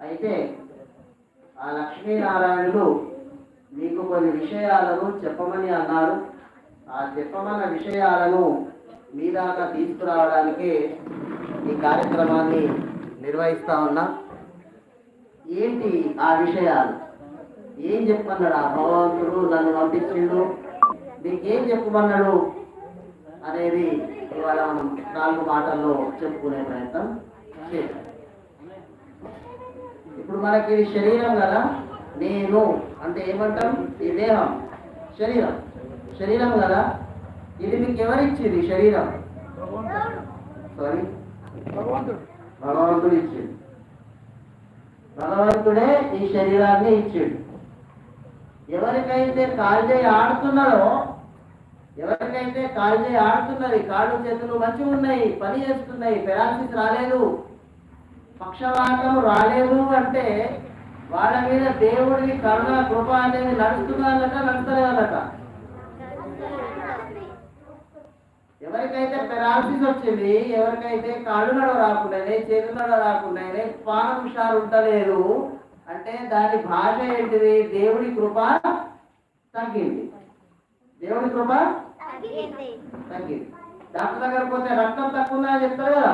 అయితే ఆ లక్ష్మీనారాయణుడు మీకు కొన్ని విషయాలను చెప్పమని అన్నారు. ఆ చెప్పమన్న విషయాలను మీ దాకా తీసుకురావడానికి ఈ కార్యక్రమాన్ని నిర్వహిస్తా ఉన్నా. ఏంటి ఆ విషయాలు? ఏం చెప్పన్నాడు ఆ భగవంతుడు నన్ను పంపించిండు. ఏం చెప్పమన్నాడు అనేది ఇవాళ మనం నాలుగు మాటల్లో చెప్పుకునే ప్రయత్నం చేద్దాం. ఇప్పుడు మనకి శరీరం కదా నేను అంటే ఏమంటాం? ఈ దేహం. శరీరం. శరీరం కదా? ఇది మీకు ఎవరిచ్చింది శరీరం. సారీ భగవంతుడు. భగవంతుడు ఇచ్చింది భగవంతుడే ఈ శరీరాన్ని ఇచ్చిండు. ఎవరికైతే కాల్జేయి ఆడుతున్నారో ఎవరికైతే కాల్జేయి ఆడుతున్నది కాళ్ళు చేతులు మంచిగా ఉన్నాయి పని చేస్తున్నాయి పెరాలసిస్ రాలేదు పక్షవాతం రాలేదు అంటే వాళ్ళ మీద దేవుడి కరుణ కృప అనేది నడుస్తుందన్నట నడుస్తలేదన్నట ఎవరికైతే పెరాలసిస్ వచ్చింది ఎవరికైతే కాళ్ళు నడవ రాకుండానే చేతులు నడవ రాకుండానే పానం హుషారు ఉండలేదు అంటే దాని భాష ఏంటిది? దేవుడి కృప తగ్గింది. దేవుడి కృప తగ్గింది. డాక్టర్ దగ్గర పోతే రక్తం తక్కువ చెప్తారు కదా.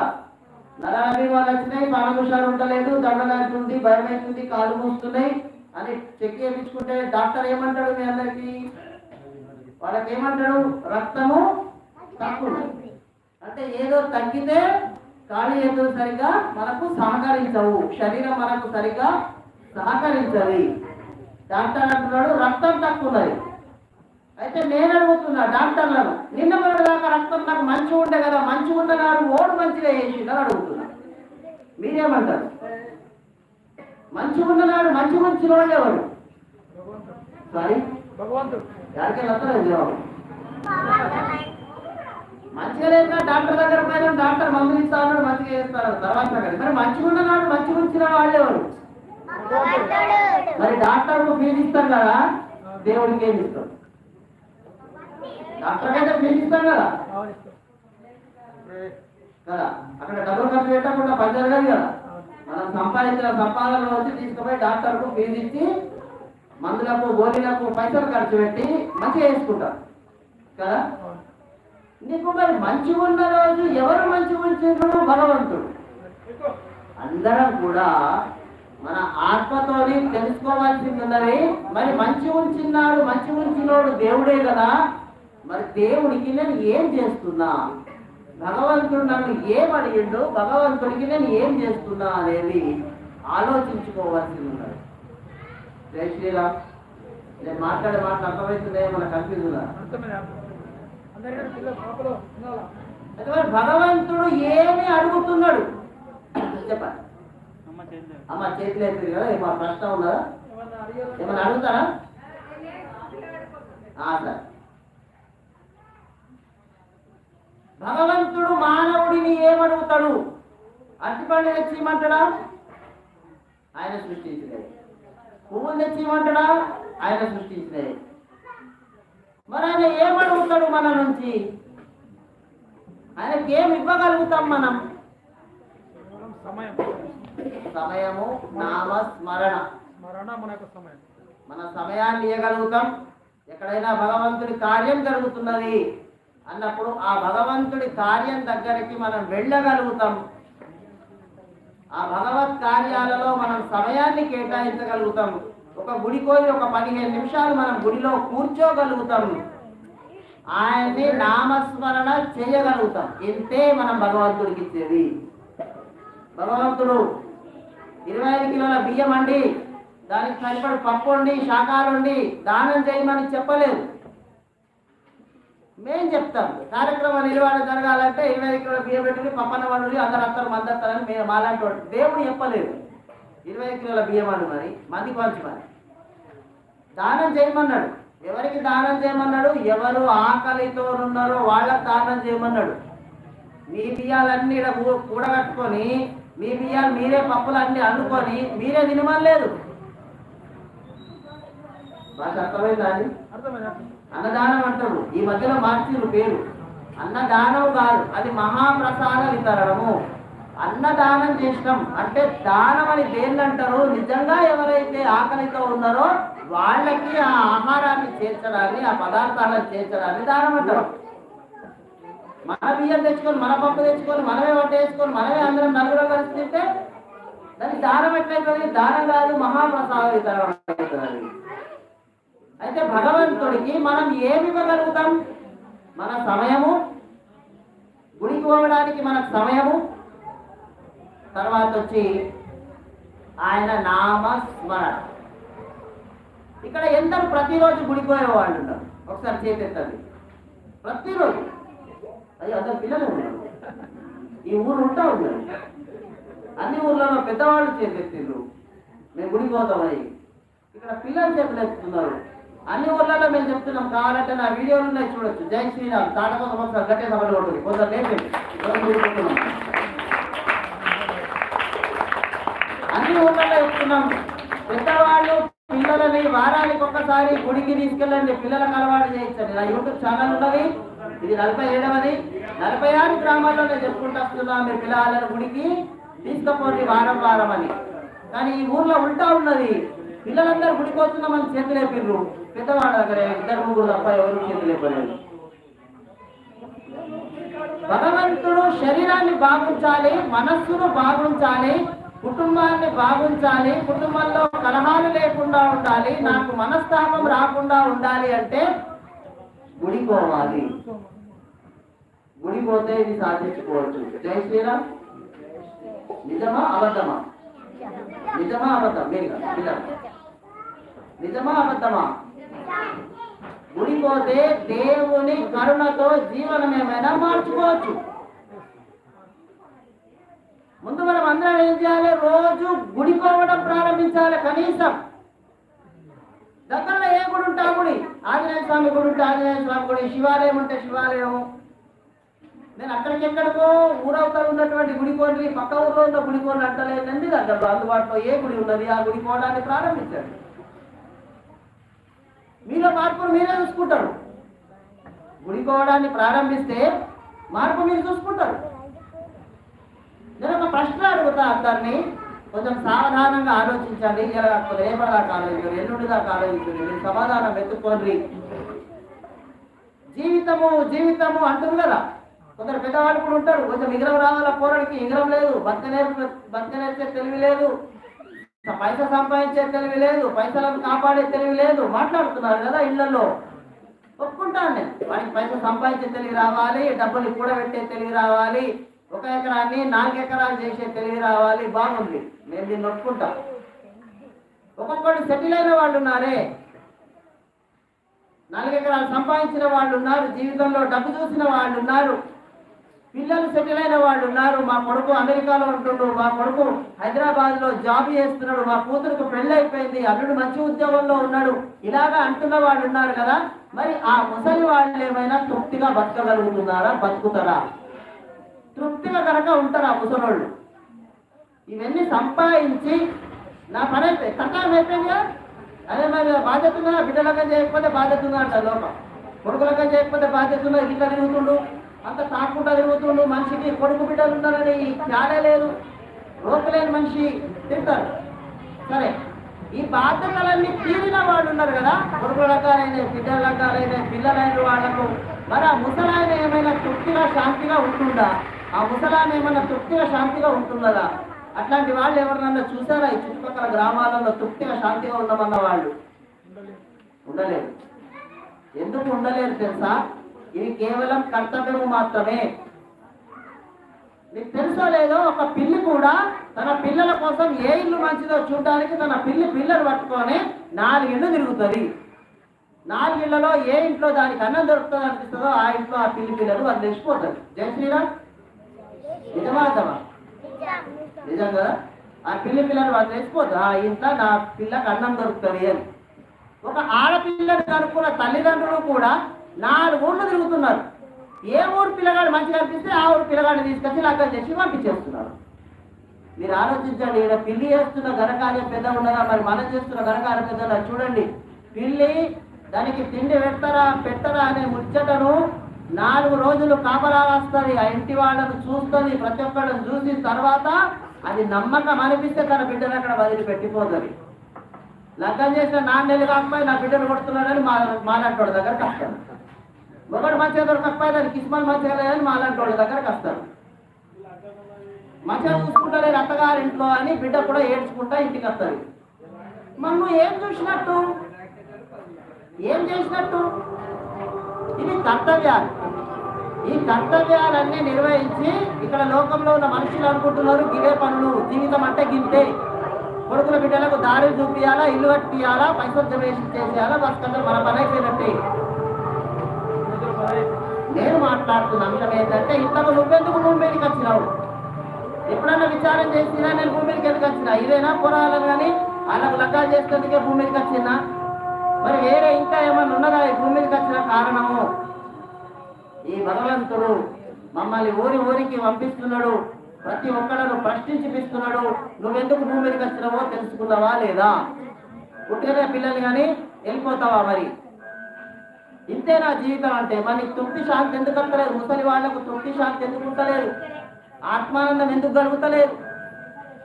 నరాలు వాళ్ళు వచ్చినాయి పానం ఉండలేదు దండలాంటుంది భయం అవుతుంది కాలు మూస్తున్నాయి అని చెక్ చేయించుకుంటే డాక్టర్ ఏమంటాడు మీ అందరికి? వాళ్ళకి ఏమంటాడు రక్తము తక్కువ. అంటే ఏదో తగ్గితే కాళ్ళు చేతులు సరిగా మనకు సహకరించవు శరీరం మనకు సరిగా సహకరించవి డాక్టర్ అంటున్నాడు రక్తం తక్కువ ఉన్నది అయితే నేను అడుగుతున్నా డాక్టర్లను నిన్న మొన్నటి దాకా రక్తం నాకు మంచిగా ఉండే కదా మంచిగా ఉన్ననాడు ఓడు మంచిగా చేసిందని అడుగుతున్నా. మీరేమంటారు? మంచిగా ఉన్ననాడు మంచిగా ఉంచిన వాళ్ళు ఎవరు సారీ ఎవరికైనా జవాబు మంచిగా లేదా డాక్టర్ దగ్గర పోయినా డాక్టర్ మందులు ఇస్తా ఉన్నాడు మంచిగా చేస్తారు తర్వాత. మరి మంచిగా ఉన్ననాడు మంచిగా ఉంచిన వాళ్ళు ఎవరు మరి డాక్టర్ ఫీజు ఇస్తాం కదా దేవుడికి ఏమి ఇస్తాం డాక్టర్ ఫీజు ఇస్తాం కదా? కదా? అక్కడ డబ్బులు ఖర్చు పెట్టకుండా పని జరగదు కదా. మనం సంపాదించిన సంపాదనలో వచ్చి తీసుకుపోయి డాక్టర్కు ఫీజు ఇచ్చి మందులకు గోళీలకు పైసలు ఖర్చు పెట్టి మంచిగా వేసుకుంటాం కదా. నీకు మరి మంచిగా ఉన్న రోజు ఎవరు మంచిగా ఉంచారు భగవంతుడు. ఎక్కువ. అందరం కూడా మన ఆత్మతోని తెలుసుకోవాల్సింది ఉన్నది. మరి మంచి ఉంచినాడు మంచి ఉంచినోడు దేవుడే కదా. మరి దేవుడికి నేను ఏం చేస్తున్నా? భగవంతుడు నన్ను ఏం అడిగిండు భగవంతుడికి నేను ఏం చేస్తున్నా అనేది ఆలోచించుకోవాల్సి ఉన్నది. జై శ్రీరామ్. నేను మాట్లాడే మాట అర్థమవుతుందే? మనకు కనిపిస్తుందా మరి భగవంతుడు ఏమి అడుగుతున్నాడు? చెప్పండి. అమ్మ చేతిలేదు చేతులు ఎత్తుంది కదా? ఏమో ప్రశ్న ఉన్నదా ఏమన్నా అడుగుతారా? ఆ, సార్. భగవంతుడు మానవుడిని ఏమడుగుతాడు? అరటిపండు తెచ్చి ఇమ్మంటాడా ఆయన సృష్టించినది. పువ్వులు తెచ్చి ఇమ్మంటాడా ఆయన సృష్టించినది. మరి ఆయన ఏమడుగుతాడు మన నుంచి? ఆయనకి ఏమి ఇవ్వగలుగుతాం మనం? సమయం సమయము నామ స్మరణ. స్మరణ మనకు సమయం మన సమయాన్ని ఇవ్వగలుగుతాం ఎక్కడైనా భగవంతుడి కార్యం జరుగుతున్నది. అన్నప్పుడు ఆ భగవంతుడి కార్యం దగ్గరికి మనం వెళ్ళగలుగుతాం. ఆ భగవత్ కార్యాలలో మనం సమయాన్ని కేటాయించగలుగుతాం. ఒక గుడి కోరి ఒక పదిహేను నిమిషాలు మనం గుడిలో కూర్చోగలుగుతాం. ఆయన్ని నామస్మరణ చేయగలుగుతాం. ఇంతే మనం భగవంతుడికి ఇచ్చేది. భగవంతుడు ఇరవై ఐదు కిలోల బియ్యం అండి దానికి సరిపడి పప్పు ఉండి శాకాలు ఉండి దానం చేయమని చెప్పలేదు. మేం చెప్తాం. కార్యక్రమం నిర్వహణ జరగాలంటే ఇరవై కిలోల బియ్యం పెట్టుకుని పప్పన్న వండుని అందరు అత్తరు మంది మేము మాలాంటి వాడు దేవుడు చెప్పలేదు. ఇరవై కిలోల బియ్యం అండి మరి మందికి పంచి మరి. దానం చేయమన్నాడు. ఎవరికి దానం చేయమన్నాడు? ఎవరు ఆకలితో ఉన్నారో వాళ్ళకి దానం చేయమన్నాడు. మీ బియ్యాలన్నీ ఈడ కూడగట్టుకొని మీ బియ్యాలు మీరే పప్పులు అన్ని అన్నుకొని మీరే తినమని లేదు అర్థమైందా అండి? అర్థమైంది. అన్నదానం అంటారు. ఈ మధ్యలో మార్చిరు పేరు. అన్నదానం కాదు అది మహాప్రసాద వితరణము. అన్నదానం చేసినాం. అంటే దానం అని దేన్ని అంటారు నిజంగా ఎవరైతే ఆకలితో ఉన్నారో వాళ్ళకి ఆ ఆహారాన్ని చేర్చడాన్ని ఆ పదార్థాలను చేర్చడాన్ని దానం అంటారు. మన బియ్యం తెచ్చుకొని మన పప్పు తెచ్చుకొని మనమే వంట వేసుకొని మనమే అందరం నలుగురు కలిసి తింటే దానికి దానం ఎట్లయితుంది? దానం కాదు మహాప్రసాద వితరణ అవుతుంది. అయితే భగవంతుడికి మనం ఏమి ఇవ్వగలుగుతాం? మన సమయము? గుడికి పోవడానికి మన సమయము? తర్వాత వచ్చి ఆయన నామస్మరణ. ఇక్కడ ఎందరు ప్రతిరోజు గుడికి పోయేవాళ్ళు ఉన్నారు. ఒకసారి చేతెత్తండి. ప్రతిరోజు. అది అందరు పిల్లలు ఉన్నారు. ఈ ఊరు ఉంటా ఉన్నారు అన్ని ఊర్లలో పెద్దవాళ్ళు చేతెత్తిండ్రు మేము గుడికి పోతామని ఇక్కడ పిల్లలు చేతులు ఎత్తుతున్నారు అన్ని ఊర్లలో మేము చెప్తున్నాం కావాలంటే నా వీడియోలు ఉన్నాయి చూడొచ్చు. జై శ్రీరామ్. తాటకొక సంవత్సరం గట్టే సభలు కొడుతుంది కొందరు లేదు అన్ని ఊర్లలో చెప్తున్నాం. పెద్దవాళ్ళు పిల్లలని వారానికి ఒక్కసారి గుడికి తీసుకెళ్ళండి. పిల్లలకు అలవాటు చేయించండి. నా యూట్యూబ్ ఛానల్ ఉన్నది. ఇది నలభై ఏడవది. నలభై ఆరు గ్రామాల్లో నేను చెప్పుకుంటూ వస్తున్నా. మీరు పిల్లలను గుడికి తీసుకుపోండి వారం వారం అని. కానీ ఈ ఊర్లో ఉంటా ఉన్నది. పిల్లలందరూ గుడికి వస్తున్నామని చేతులు లేపిర్రు. పెద్దవాళ్ళ దగ్గర ఇద్దరు ముగ్గురు తప్ప ఎవరు చేతులు లేపలేదు. భగవంతుడు శరీరాన్ని బాగుంచాలి మనస్సును బాగుంచాలి కుటుంబాన్ని బాగుంచాలి కుటుంబంలో కలహాలు లేకుండా ఉండాలి నాకు మనస్తాపం రాకుండా ఉండాలి అంటే గుడిపోవాలి. గుడిపోతే గుడి పోతే ఇది సాధించుకోవచ్చు. జై శ్రీరామ్. నిజమా అబద్ధమా? నిజమా అబద్ధం? మీరు కాదు, నిజమా అబద్ధమా? ఉడిపోతే దేవుని కరుణతో జీవనం ఏమైనా మార్చుకోవచ్చు. ముందు మనం అందరం ఏం చేయాలి? రోజు గుడిపోవడం ప్రారంభించాలి కనీసం. దగ్గరలో ఏ గుడి ఉంటా గుడి? ఆంజనేయ స్వామి గుడి ఉంటే ఆంజనేయ స్వామి గుడి శివాలయం ఉంటే శివాలయం. నేను అక్కడికి ఎక్కడికో ఊరవతల ఉన్నటువంటి గుడి కోండి పక్క ఊర్లో ఉన్న గుడి కోండి అంటలేదండి. దగ్గరలో అందుబాటులో ఏ గుడి ఉన్నది? ఆ గుడి పోవడానికి ప్రారంభించండి. మీలో మార్పును మీరే చూసుకుంటారు. గుడికోవడాన్ని ప్రారంభిస్తే మార్పు మీరు చూసుకుంటారు. నేను ఒక ప్రశ్న అడుగుతా అందరినీ. కొంచెం సావధానంగా ఆలోచించండి. ఇలా రేపటి దాకా ఆలోచించండి. ఎల్లుండిదాకా ఆలోచించండి. మీరు సమాధానం వెతుక్కోండి. జీవితము జీవితము అంటుంది కదా. కొందరు పెద్దవాళ్ళు కూడా ఉంటారు. కొంచెం ఇగరం రావాల పోరాడికి ఇగరం లేదు. బతక నేర్ప బతక నేర్పే తెలివి లేదు. పైస సంపాదించే తెలివి లేదు పైసలను కాపాడే తెలివి లేదు. మాట్లాడుతున్నారు కదా ఇళ్ళలో. ఒప్పుకుంటాను నేను. వాడికి పైసలు సంపాదించే తెలివి రావాలి డబ్బులు కూడబెట్టే తెలివి రావాలి ఒక ఎకరాన్ని నాలుగు ఎకరాలు చేసే తెలివి రావాలి బాగుంది. నేను దీన్ని ఒప్పుకుంటా. ఒక్కొక్కటి సెటిల్ అయిన వాళ్ళు ఉన్నారే. నాలుగు ఎకరాలు సంపాదించిన వాళ్ళు ఉన్నారు జీవితంలో డబ్బు చూసిన వాళ్ళు ఉన్నారు. పిల్లలు సెటిల్ అయిన వాళ్ళు ఉన్నారు. మా కొడుకు అమెరికాలో ఉంటుండు. మా కొడుకు హైదరాబాద్లో జాబ్ చేస్తున్నాడు. మా కూతురుకు పెళ్ళి అయిపోయింది. అల్లుడు మంచి ఉద్యోగంలో ఉన్నాడు. ఇలాగా అంటున్న వాళ్ళు ఉన్నారు కదా. మరి ఆ ముసలి వాళ్ళు ఏమైనా తృప్తిగా బతకగలుగుతున్నారా? బతుకుతారా? తృప్తిగా కనుక ఉంటారా ముసలోళ్ళు? ఇవన్నీ సంపాదించి నా పని అయితే కట్టాలం అయిపోయిందిగా అదే మరి బాధ్యత ఉందా? బిడ్డలగా చేయకపోతే బాధ్యత ఉందా అంట లోకం కొడుకులగా చేయకపోతే బాధ్యత ఉందా? ఇట్లా తిరుగుతుండు? అంత తాకుండా తిరుగుతుండు మనిషికి కొడుకు బిడ్డలు ఉన్నారని చాలే లేదు. రోకలేని మనిషి తింటారు సరే ఈ బాధ్యతలన్నీ తీరిన వాళ్ళు ఉన్నారు కదా కొడుకుల రకాలైన బిడ్డల రకాలైన పిల్లలైన వాళ్ళకు మరి ఆ ముసలాయన ఏమైనా తృప్తిగా శాంతిగా ఉంటుందా? ఆ ముసలాయన ఏమైనా తృప్తిగా శాంతిగా ఉంటున్నదా అట్లాంటి వాళ్ళు ఎవరినన్నా చూసారా? ఈ చుట్టుపక్కల గ్రామాలలో తృప్తిగా శాంతిగా ఉండమన్న వాళ్ళు? ఉండలేరు ఎందుకు ఉండలేరు తెలుసా? ఇది కేవలం కర్తవ్యము మాత్రమే. మీకు తెలుసో లేదో ఒక పిల్లి కూడా తన పిల్లల కోసం ఏ ఇల్లు మంచిదో చూడడానికి తన పిల్లి పిల్లలు పట్టుకొని నాలుగిళ్ళు తిరుగుతుంది. నాలుగిళ్ళలో ఏ ఇంట్లో దానికి అన్నం దొరుకుతుంది అనిపిస్తుందో ఆ ఇంట్లో ఆ పిల్లి పిల్లలు వదిలేసిపోతారు. జయ శ్రీరామ్. నిజమాతమా నిజం కదా? ఆ పిల్లి పిల్లలు వదిలేసిపోతారు. ఆ ఇంట్లో నా పిల్లకి అన్నం దొరుకుతుంది అని. ఒక ఆడపిల్లని కనుక్కున్న తల్లిదండ్రులు కూడా నాలుగు ఊర్లు తిరుగుతున్నారు. ఏ ఊరు పిల్లగాడు మంచిగా అనిపిస్తే ఆ ఊరు పిల్లగాడిని తీసుకొచ్చి లగ్గం చేసి పంపించేస్తున్నారు. మీరు ఆలోచించండి ఇక్కడ పిల్లి చేస్తున్న ఘనకార్యం పెద్ద ఉన్నదా? మరి మనం చేస్తున్న ఘనకార్యం పెద్ద చూడండి పిల్లి దానికి తిండి పెడతారా పెట్టరా అనే ముచ్చటను నాలుగు రోజులు కాపలా వస్తుంది ఆ ఇంటి వాళ్ళను చూస్తుంది ప్రతి ఒక్కళ్ళని చూసిన తర్వాత అది నమ్మకం అనిపిస్తే తన బిడ్డను అక్కడ వదిలి పెట్టిపోతుంది లగ్గం చేసిన నాన్నెలు కాకపోయి నా బిడ్డను కొడుతున్నాడని మా మాలాంటి దగ్గర కష్టం. ఒకటి మంచిగా దొరకకపోయి దాని కిస్మల్ మంచిగా లేదని మాలాంటి వాళ్ళ దగ్గరకు వస్తారు. మంచిగా చూసుకుంటలేరు అత్తగారింట్లో అని బిడ్డ కూడా ఏడ్చుకుంటా ఇంటికి వస్తారు. మమ్మల్ని ఏం చూసినట్టు? ఏం చేసినట్టు? ఇది కర్తవ్యాలు. ఈ కర్తవ్యాలన్నీ నిర్వహించి ఇక్కడ లోకంలో ఉన్న మనుషులు అనుకుంటున్నారు గివే పనులు. జీవితం అంటే గింతే. కొడుకుల బిడ్డలకు దారి చూపియాలా ఇల్లు కట్టియాలా పైసలు జమేసి చేసేయాలా బతుకంటే మన పని అయిపోయినట్టే నేను మాట్లాడుతున్న అంశం ఏంటంటే ఇంతకు నువ్వెందుకు భూమి మీదకి వచ్చినావు? ఎప్పుడన్నా విచారం చేసినా నేను భూమి మీదకి ఎందుకు వచ్చినా? ఇదేనా పొరాలను కానీ వాళ్ళకు లగ్గాలు చేసేందుకే భూమి మీదకి వచ్చినా? మరి వేరే ఇంకా ఏమైనా ఉన్నదా ఈ భూమి మీదకి వచ్చిన కారణము? ఈ భగవంతుడు మమ్మల్ని ఊరి ఊరికి పంపిస్తున్నాడు. ప్రతి ఒక్కళ్ళను ప్రశ్నించిపిస్తున్నాడు నువ్వెందుకు భూమి మీదకి వచ్చినావో తెలుసుకున్నావా లేదా? పుట్టిన పిల్లలు కానీ వెళ్ళిపోతావా మరి? ఇంతే నా జీవితం అంటే. మనకి తృప్తి శాంతి ఎందుకు కలగలేదు ముసలి వాళ్ళకు తృప్తి శాంతి ఎందుకు ఉంటలేదు? ఆత్మానందం ఎందుకు కలుగుతలేదు?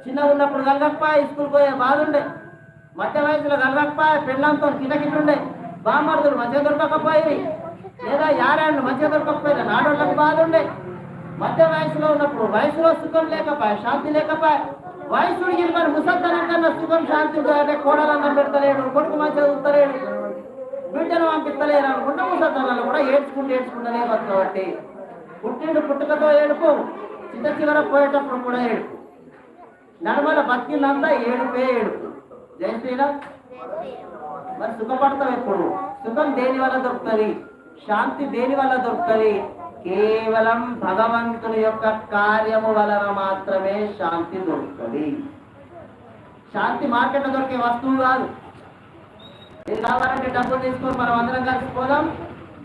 చిన్న ఉన్నప్పుడు కలగకపోయా స్కూల్ పోయే బాధ ఉండే మధ్య వయసులో కలగకపోయా పెళ్ళంతో కిటకిటుండే. బామర్దులు మంచిగా దొరకకపోయి లేదా యారాళ్ళు మంచిగా దొరకకపోయినా నాడోళ్ళకు బాధ ఉండే మధ్య వయసులో ఉన్నప్పుడు వయసులో సుఖం లేకపోయా శాంతి లేకపోయా. వయసుడు మరి ముసల్తనం కన్నా సుఖం శాంతి ఉంటుంది కోడలన్నం పెడతలేడు కొడుకు మంచిగా చదువుతలేడు బిడ్డను పంపిస్తలేరు అనుకుంటే ముసల్తనాలు కూడా ఏడ్చుకుంటూ ఏడ్చుకుంటూనే బతకబట్టి పుట్టిండు పుట్టుకతో ఏడుపు చిన్న చివర పోయేటప్పుడు కూడా ఏడుపు. నడమల బతికిందంతా ఏడుపే ఏడుపు. జై శ్రీరామ్. మరి సుఖపడతాం ఎప్పుడు? సుఖం దేని వల్ల దొరుకుతుంది? శాంతి దేని వల్ల దొరుకుతుంది? కేవలం భగవంతుని యొక్క కార్యము వలన మాత్రమే శాంతి దొరుకుతుంది. శాంతి మార్కెట్లో దొరికే వస్తువు కాదు. ఇది కావాలంటే డబ్బులు తీసుకొని మనం అందరం కలిసి పోదాం.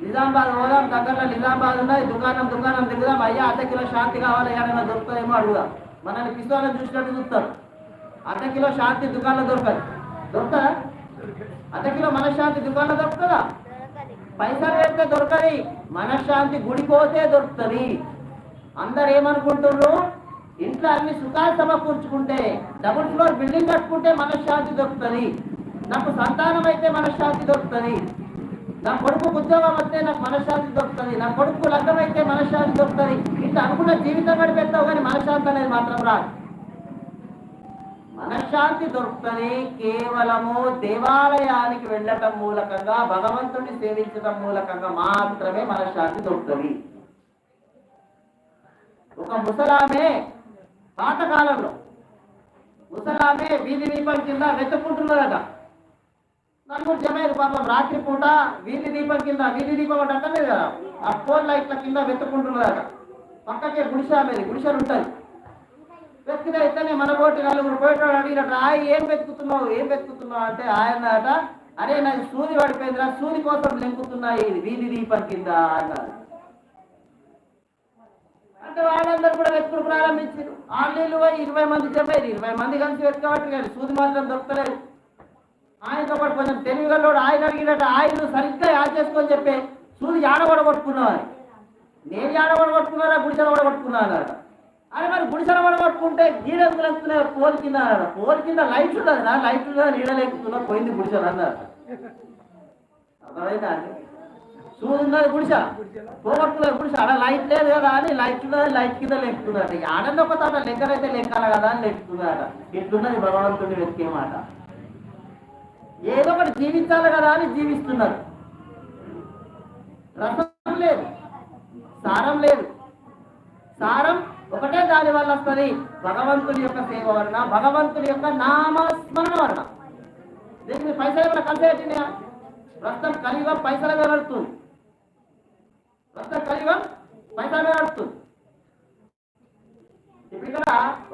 నిజామాబాద్ పోదాం. దగ్గరలో నిజామాబాద్ ఉన్నది. దుకాణం దుకాణం దిగుదాం. అయ్యా అర్ధ కిలో శాంతి కావాలి. ఏడైనా దొరుకుతుందేమో అడుగుదాం. మనల్ని పిస్తోలను చూసినట్టు చూస్తారు. అర్ధ కిలో శాంతి దుకాణంలో దొరకదు. దొరుకుతుందా? అర్ధ కిలో మనశ్శాంతి దుకాణంలో దొరుకుతుందా? పైసలు పెడితే దొరకది. మనశ్శాంతి గుడి పోతే దొరుకుతుంది. అందరు ఏమనుకుంటున్నారు ఇంట్లో అన్ని సుఖాలు సమకూర్చుకుంటే డబుల్ ఫ్లోర్ బిల్డింగ్ కట్టుకుంటే మనశ్శాంతి దొరుకుతుంది. నాకు సంతానం అయితే మనశ్శాంతి దొరుకుతుంది. నా కొడుకు ఉద్యోగం వస్తే నాకు మనశ్శాంతి దొరుకుతుంది. నా కొడుకు లగ్నం అయితే మనశ్శాంతి దొరుకుతుంది. ఇంత అనుకున్న జీవితం గడిపెడతావు కానీ మనశ్శాంతి అనేది మాత్రం రాదు. మనశ్శాంతి దొరుకుతుంది కేవలము దేవాలయానికి వెళ్ళటం మూలకంగా భగవంతుని సేవించటం మూలకంగా మాత్రమే మనశ్శాంతి దొరుకుతుంది. ఒక ముసలామే పాతకాలంలో ముసలామే వీధి దీపం కింద వెతుక్కుంటున్నారట. నలుగురు జమైరు పాపం రాత్రి పూట వీధి దీపం కింద వీధి దీపం అంటే అంటలేదు కదా ఆ ఫోన్ లైట్ల కింద వెతుక్కుంటున్నదట పక్కకే గుడిసె మీద గుడిసెలు ఉంటుంది. వెతికితే ఇతనే మన పోటీ నలుగురు పోయేటోడు అడిగినట్టు ఆయన ఏం వెతుకుతున్నావు ఏం వెతుకుతున్నావు? అంటే ఆయన అట అరే నాది సూది పడిపోయిందిరా సూది కోసం లెంకుతున్నా ఇది వీధి దీపం కింద అన్నారు. అంటే వాళ్ళందరూ కూడా వెతుకులు ప్రారంభించారు. ఆన్లైన్లో ఇరవై మంది చెప్పారు ఇరవై మంది కలిసి వెతకబట్టి కానీ సూది మాత్రం దొరకలేదు. ఆయనతో పాటు కొంచెం తెలివిగలోడు ఆయన అడిగినట్టు ఆయన సరిగ్గా యాడ్ చేసుకొని చెప్పే సూది ఆడబడ కొట్టుకున్నావు నేను ఆడబడ కొట్టుకున్నారా గుడిసెల కూడా పట్టుకున్నాను అరే మరి గుడిసెల కూడా పట్టుకుంటే గీడెందుకు లేకుతున్నాయి పోల్ కింద పోల్ కింద లైట్ ఉండదు నా లైట్ ఉండదు నీడ పోయింది గుడిసెలు అన్నారు అర్థమైందా? అండి సూది ఉన్నది గుడిసె. పోగొట్టుకున్నది ఆడ లైట్ లేదు కదా అని లైట్ ఉన్నది లైట్ కింద లెక్కుతున్నది ఆడన్న ఒక తాట లెక్కలైతే లెక్కాల కదా అని లెక్కుతున్నాడట ఇట్లున్నది భగవంతుడి వెతికే మాట. ఏదో ఒకటి జీవించాలి కదా అని జీవిస్తున్నారు. రసం లేదు సారం లేదు. సారం ఒకటే దాని వల్ల వస్తుంది. భగవంతుని యొక్క సేవ వలన భగవంతుని యొక్క నామస్మరణ వలన. దీనికి పైసలు ఏమైనా కలిసి పెట్టినాయా ప్రస్తుతం కలియుగం పైసల మీద నడుస్తుంది ప్రస్తుతం కలియుగం పైసల ఇప్పుడు ఇక్కడ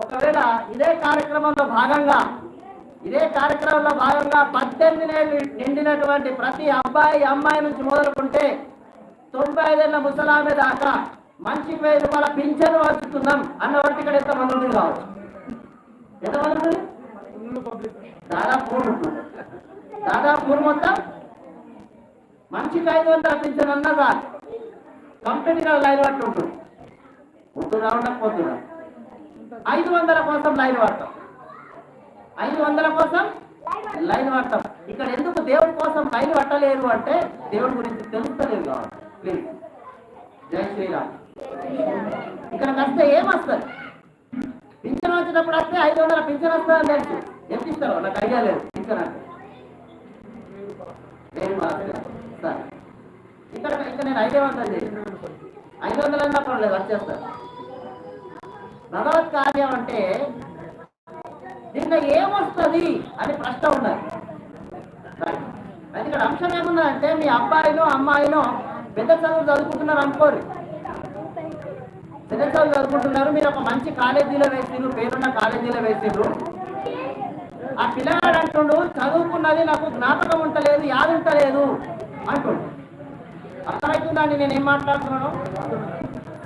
ఒకవేళ ఇదే కార్యక్రమంలో భాగంగా ఇదే కార్యక్రమంలో భాగంగా పద్దెనిమిది ఏళ్ళు నిండినటువంటి ప్రతి అబ్బాయి అమ్మాయి నుంచి మొదలుకుంటే తొంభై ఐదేళ్ళ ముసలామె దాకా మంచి వెయ్యి రూపాయల పింఛను వచ్చుతున్నాం అన్న వాటి ఇక్కడ ఎంతమంది ఉంది కావచ్చు? ఎంతమంది ఉంది దాదాపు ఉంటుంది దాదాపు మొత్తం? మంచికి ఐదు వందల పింఛన్ అన్నా చాలు. కంపెనీలో లైన్ పట్టి ఉంటుంది ఉంటున్నా ఉండకపోతున్నా ఐదు వందల కోసం లైన్ పడతాం. ఐదు వందల కోసం లైన్ పడతాం ఇక్కడ ఎందుకు దేవుడి కోసం లైన్ పట్టలేరు అంటే దేవుడి గురించి తెలుస్తలేదు కాబట్టి ప్లీజ్ జై శ్రీరామ్. ఇక్కడికి వస్తే ఏమొస్తుంది? పింఛన్ వచ్చినప్పుడు వస్తే ఐదు వందల పింఛన్ వస్తుందని తెలుసు. ఎంత ఇస్తారు? నాకు ఐడియా లేదు. పింఛన్ అంటే. సరే. ఇక్కడ ఇక్కడ నేను ఐదే వందలు ఐదు వందలు అన్నా పర్లేదు వచ్చేస్తారు భగవత్ కార్యం అంటే నిన్న ఏమొస్తుంది అని ప్రశ్న ఉన్నది. అది ఇక్కడ అంశం ఏమున్నదంటే మీ అబ్బాయిలో అమ్మాయిలో పెద్ద చదువు చదువుకుంటున్నారు అనుకోరు. పెద్ద చదువు చదువుకుంటున్నారు మీరు ఒక మంచి కాలేజీలో వేసిండ్రు పేరున్న కాలేజీలో వేసిండ్రు. ఆ పిల్లగాడు అంటుండు చదువుకున్నది నాకు జ్ఞాపకం ఉంటలేదు యాద ఉంటలేదు అంటుండు. అర్థమవుతుందండి నేను ఏం మాట్లాడుతున్నాను?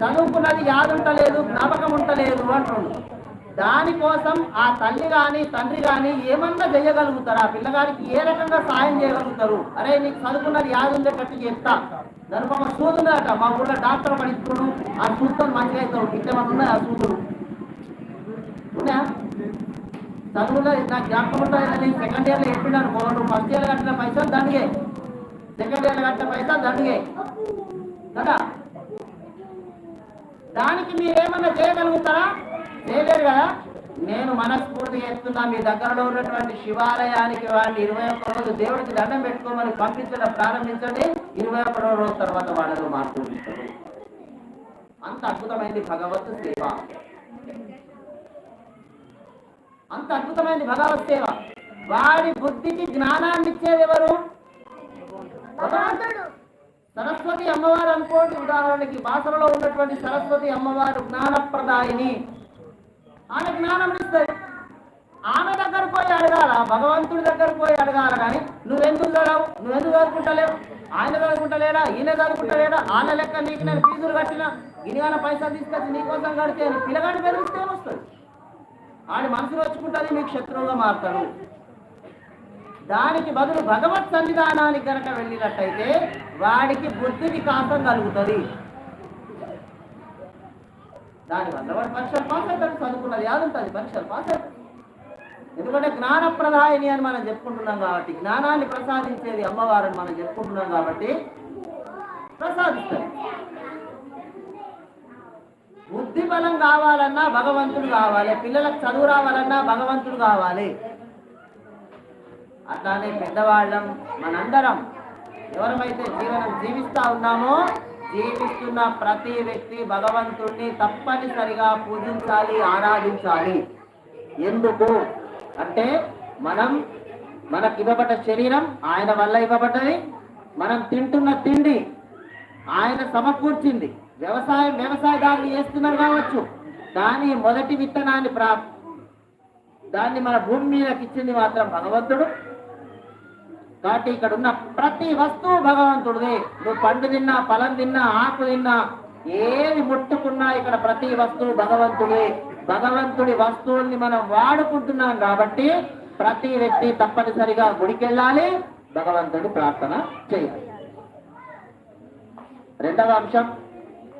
చదువుకున్నది యాదు ఉంటలేదు జ్ఞాపకం ఉంటలేదు అంటుండు. దానికోసం ఆ తల్లి కానీ తండ్రి కానీ ఏమన్నా చేయగలుగుతారు? ఆ పిల్లగాడికి ఏ రకంగా సాయం చేయగలుగుతారు? అరే నీకు చదువుకున్నది యాదుందే ఉండేటట్టు చెప్తా. దానికి ఒక సూదు మా ఊళ్ళో డాక్టర్ పడిస్తున్నాడు ఆ సూత్రం మంచిగా అవుతాడు ఇంకేమన్నా ఉన్నాయి ఆ సూదులు? ఉన్నాయా? చదువులో నాకు జ్ఞాపకం ఉంటుంది సెకండ్ ఇయర్లో చెప్పినాను పోను ఫస్ట్ ఇయర్ కట్టిన పైసలు దండిగే సెకండ్ ఇయర్ కట్టిన పైసలు దండిగే కదా? దానికి మీరేమన్నా చేయగలుగుతారా? చేయలేరు కదా నేను మనస్ఫూర్తి చేస్తున్నా మీ దగ్గరలో ఉన్నటువంటి శివాలయానికి వాడిని ఇరవై ఒక్క రోజు దేవుడికి దండం పెట్టుకోమని పంపించడం ప్రారంభించండి. ఇరవై ఒక్క రోజు తర్వాత వాళ్ళలో మార్పు అంత అద్భుతమైంది భగవత్ సేవ. అంత అద్భుతమైనది భగవత్ సేవ. వాడి బుద్ధికి జ్ఞానాన్ని ఇచ్చేది ఎవరు? సరస్వతి అమ్మవారు అనుకోండి. ఉదాహరణకి బాసరలో ఉన్నటువంటి సరస్వతి అమ్మవారు జ్ఞానప్రదాయిని. ఆమె జ్ఞానం ఇస్తుంది ఆమె దగ్గర పోయి అడగాల భగవంతుడి దగ్గర పోయి అడగాల కానీ నువ్వెందుకు చదవు నువ్వెందుకు చదువుకుంటలేవు? ఆయన చదువుకుంటలేడా? ఈయన చదువుకుంటలేడా? ఆయన లెక్క నీకు నేను ఫీజులు కట్టినా? ఇనిగాన పైసలు తీసుకొచ్చి నీకోసం కడితే అని పిల్లగాడి పెరిగితే వస్తుంది? ఆడి మనసు వచ్చుకుంటుంది మీకు శత్రువుగా మారుతాడు. దానికి బదులు భగవత్ సన్నిధానానికి కనుక వెళ్ళినట్టయితే వాడికి బుద్ధికి కాసం కలుగుతుంది. దానివల్ల వాడు పరీక్షలు పాస్ అవుతాడు చదువుకున్నది యాదు ఉంటుంది పరీక్షలు పాస్ అవుతాడు. ఎందుకంటే జ్ఞానప్రదాయిని అని మనం చెప్పుకుంటున్నాం కాబట్టి జ్ఞానాన్ని ప్రసాదించేది అమ్మవారని మనం చెప్పుకుంటున్నాం కాబట్టి ప్రసాదిస్తుంది బుద్ధి బలం కావాలన్నా భగవంతుడు కావాలి పిల్లలకు చదువు రావాలన్నా భగవంతుడు కావాలి. అట్లానే పెద్దవాళ్ళం మనందరం ఎవరమైతే జీవనం జీవిస్తా ఉన్నామో జీవిస్తున్న ప్రతి వ్యక్తి భగవంతుణ్ణి తప్పనిసరిగా పూజించాలి ఆరాధించాలి. ఎందుకు? అంటే మనం మనకు ఇవ్వబడ్డ శరీరం ఆయన వల్ల ఇవ్వబడ్డది. మనం తింటున్న తిండి ఆయన సమకూర్చింది. వ్యవసాయం వ్యవసాయదారులు చేస్తున్నారు కావచ్చు. కానీ మొదటి విత్తనాన్ని ప్రా దాన్ని మన భూమి మీదకి ఇచ్చింది మాత్రం భగవంతుడు. కాబట్టి ఇక్కడ ఉన్న ప్రతి వస్తువు భగవంతుడిదే. నువ్వు పండు తిన్నా ఫలం తిన్నా ఆకు తిన్నా ఏది ముట్టుకున్నా ఇక్కడ ప్రతి వస్తువు భగవంతుడే. భగవంతుడి వస్తువుల్ని మనం వాడుకుంటున్నాం కాబట్టి ప్రతి వ్యక్తి తప్పనిసరిగా గుడికెళ్ళాలి భగవంతుడు ప్రార్థన చేయాలి. రెండవ అంశం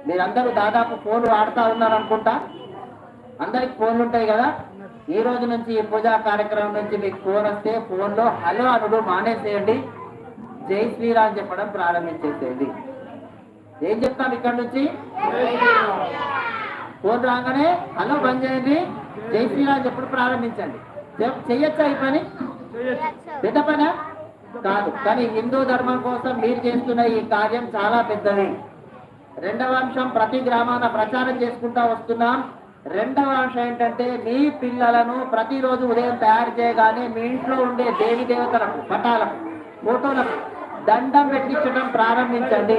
మీరందరూ దాదాపు ఫోన్ వాడుతూ ఉన్నారు అనుకుంటా అందరికి ఫోన్లు ఉంటాయి కదా? ఈ రోజు నుంచి ఈ పూజా కార్యక్రమం నుంచి మీకు ఫోన్ వస్తే ఫోన్లో హలో అనుడు మానేసేయండి. జై శ్రీరామ్ చెప్పడం ప్రారంభించేసేయండి. ఏం చెప్తాం ఇక్కడ నుంచి? ఫోన్ రాగానే హలో బంద్ చేయండి. జై శ్రీరామ్ చెప్పడం ప్రారంభించండి. చెయ్యొచ్చా ఈ పని? పెద్ద పనా? కాదు. కానీ హిందూ ధర్మం కోసం మీరు చేస్తున్న ఈ కార్యం చాలా పెద్దది. రెండవ అంశం ప్రతి గ్రామాన ప్రచారం చేసుకుంటా వస్తున్నాం. రెండవ అంశం ఏంటంటే మీ పిల్లలను ప్రతిరోజు ఉదయం తయారు చేయగానే మీ ఇంట్లో ఉండే దేవి దేవతలకు పటాలకు ఫోటోలకు దండం పెట్టించడం ప్రారంభించండి.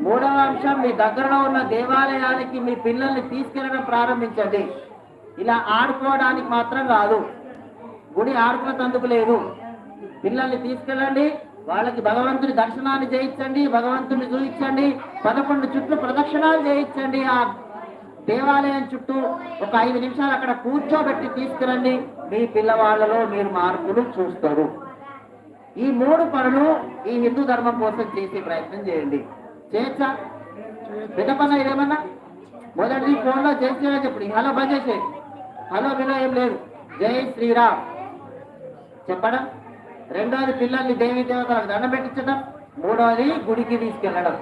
మూడవ అంశం మీ దగ్గరలో ఉన్న దేవాలయానికి మీ పిల్లల్ని తీసుకెళ్ళడం ప్రారంభించండి. ఇలా ఆడుకోవడానికి మాత్రం కాదు. గుడి ఆడుకున్నందుకు లేదు. పిల్లల్ని తీసుకెళ్ళండి వాళ్ళకి భగవంతుని దర్శనాన్ని చేయించండి భగవంతుని చూపించండి పదకొండు చుట్టూ ప్రదక్షిణాలు చేయించండి. ఆ దేవాలయం చుట్టూ ఒక ఐదు నిమిషాలు అక్కడ కూర్చోబెట్టి తీసుకురండి. మీ పిల్లవాళ్ళలో మీరు మార్పులు చూస్తారు. ఈ మూడు పనులు ఈ హిందూ ధర్మం కోసం చేసే ప్రయత్నం చేయండి. చేయొచ్చా పెద్ద పన్న ఇదేమన్నా మొదటిది ఫోన్లో చేసేవని చెప్పు హలో బంద్ చేసేది హలో విలో ఏం లేదు. జై శ్రీరామ్. చెప్పడం. రెండోది పిల్లల్ని దేవి దేవతలకు దండం పెట్టించడం. మూడవది గుడికి తీసుకెళ్ళడం.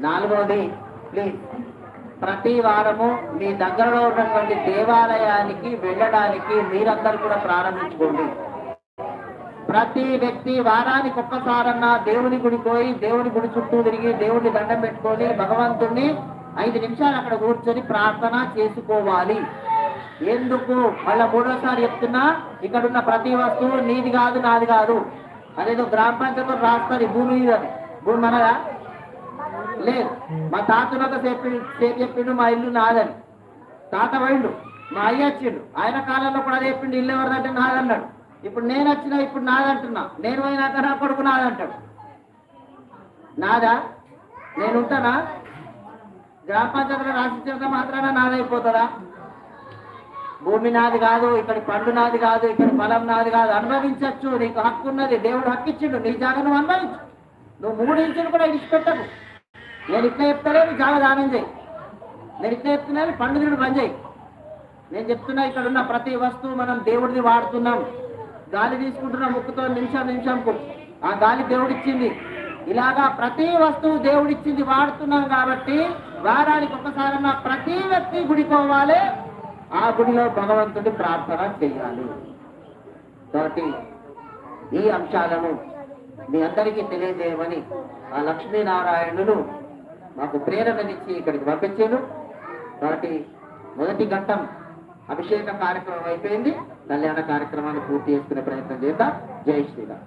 నాలుగవది ప్లీజ్ ప్రతి వారము మీ దగ్గరలో ఉన్నటువంటి దేవాలయానికి వెళ్ళడానికి మీరందరూ కూడా ప్రారంభించుకోండి. ప్రతి వ్యక్తి వారానికి ఒక్కసారన్నా దేవుని గుడి పోయి దేవుని గుడి చుట్టూ తిరిగి దేవుడిని దండం పెట్టుకొని భగవంతుణ్ణి ఐదు నిమిషాలు అక్కడ కూర్చొని ప్రార్థన చేసుకోవాలి. ఎందుకు? మళ్ళీ మూడోసారి చెప్తున్నా ఇక్కడ ఉన్న ప్రతి వస్తువు నీది కాదు నాది కాదు. అదేదో గ్రామ పంచాయతీ రాస్తారు భూమి మీద భూమి మనదా? లేదు. మా తాతనొక సేపు సేపు చెప్పిండు మా ఇల్లు నాదని. తాత వైండు మా అయ్య వచ్చిండు. ఆయన కాలంలో కూడా చెప్పిండు ఇల్లు ఎవరిదంటే నాదన్నాడు. ఇప్పుడు నేను వచ్చినా ఇప్పుడు నాదంటున్నా. నేను పోయినాక నా కొడుకు నాదంటాడు. నాదా? నేను ఉంటానా? గ్రామ పంచాయతీలో రాసిచ్చినంత మాత్రాన నాదైపోతుందా? భూమి నాది కాదు ఇక్కడ పండు నాది కాదు ఇక్కడ బలం నాది కాదు. అనుభవించవచ్చు నీకు హక్కు ఉన్నది దేవుడు హక్కు ఇచ్చిండు నీ జాగా నువ్వు అనుభవించు. నువ్వు మూడు ఇంచులు కూడా ఇడిచిపెట్టకు. నేను ఇట్లా చెప్తానే నీకు జాగా దానం చేయి. నేను ఇట్లా చెప్తున్నాను పండు తిరుడు బంద్ చేయి. నేను చెప్తున్నా ఇక్కడ ఉన్న ప్రతి వస్తువు మనం దేవుడిది వాడుతున్నాం. గాలి తీసుకుంటున్న ముక్కుతో నిమిషం నిమిషంకు ఆ గాలి దేవుడిచ్చింది. ఇలాగా ప్రతి వస్తువు దేవుడిచ్చింది వాడుతున్నాం కాబట్టి వారానికి ఒకసారన్నా ప్రతి వ్యక్తి గుడికోవాలి. ఆ గుడిలో భగవంతుడి ప్రార్థన చేయాలి. కాబట్టి ఈ అంశాలను మీ అందరికీ తెలియజేయమని ఆ లక్ష్మీనారాయణులు మాకు ప్రేరణనిచ్చి ఇక్కడికి పంపించాడు కాబట్టి మొదటి ఘట్టం అభిషేక కార్యక్రమం అయిపోయింది. కళ్యాణ కార్యక్రమాన్ని పూర్తి చేసుకునే ప్రయత్నం చేద్దాం. జై శ్రీరామ్.